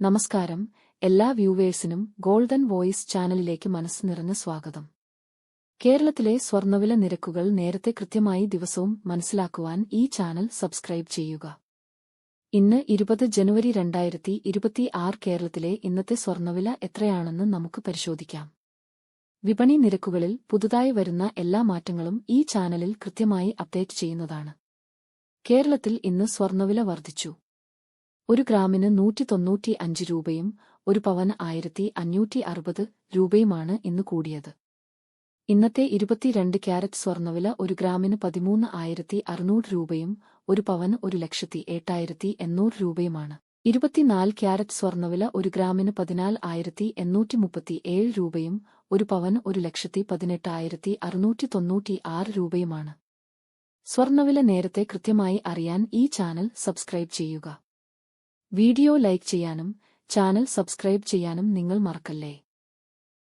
നമസ്കാരം. എല്ലാ വ്യൂവേഴ്സിനും golden voice ചാനലിലേക്ക് മനസ്സ് നിറഞ്ഞ സ്വാഗതം. കേരളത്തിലെ സ്വർണവില നിരക്കുകൾ നേരത്തെ കൃത്യമായി ദിവസവും മനസ്സിലാക്കുവാൻ ഈ ചാനൽ സബ്സ്ക്രൈബ് ചെയ്യുക. ഇന്ന് ഇരുപത് ജനുവരി രണ്ടായിരത്തി ഇരുപത്തിയാറ് കേരളത്തിലെ ഇന്നത്തെ സ്വർണവില എത്രയാണെന്ന് നമുക്ക് പരിശോധിക്കാം. വിപണി നിരക്കുകളിൽ പുതുതായി വരുന്ന എല്ലാ മാറ്റങ്ങളും ഈ ചാനലിൽ കൃത്യമായി അപ്ഡേറ്റ് ചെയ്യുന്നതാണ്. കേരളത്തിൽ ഇന്ന് സ്വർണവില വർദ്ധിച്ചു. ഒരു ഗ്രാമിന് നൂറ്റി തൊണ്ണൂറ്റി അഞ്ച് രൂപയും ഒരു പവന് ആയിരത്തി അഞ്ഞൂറ്റി അറുപത് രൂപയുമാണ് ഇന്ന് കൂടിയത്. ഇന്നത്തെ ഇരുപത്തിരണ്ട് ക്യാരറ്റ് സ്വർണവില ഒരു ഗ്രാമിന് പതിമൂന്ന് ആയിരത്തി അറുന്നൂറ് രൂപയും ഒരു പവന് ഒരു ലക്ഷത്തി എട്ടായിരത്തി എണ്ണൂറ് രൂപയുമാണ്. ഇരുപത്തിനാല് ക്യാരറ്റ് സ്വർണവില ഒരു ഗ്രാമിന് പതിനാല് ആയിരത്തി എണ്ണൂറ്റി മുപ്പത്തി ഏഴ് രൂപയും ഒരു പവന് ഒരു ലക്ഷത്തി പതിനെട്ടായിരത്തി അറുന്നൂറ്റി തൊണ്ണൂറ്റി ആറ് രൂപയുമാണ് സ്വർണവില നേരത്തെ കൃത്യമായി അറിയാൻ ഈ ചാനൽ സബ്സ്ക്രൈബ് ചെയ്യുക. വീഡിയോ ലൈക്ക് ചെയ്യാനും ചാനൽ സബ്സ്ക്രൈബ് ചെയ്യാനും നിങ്ങൾ മറക്കല്ലേ?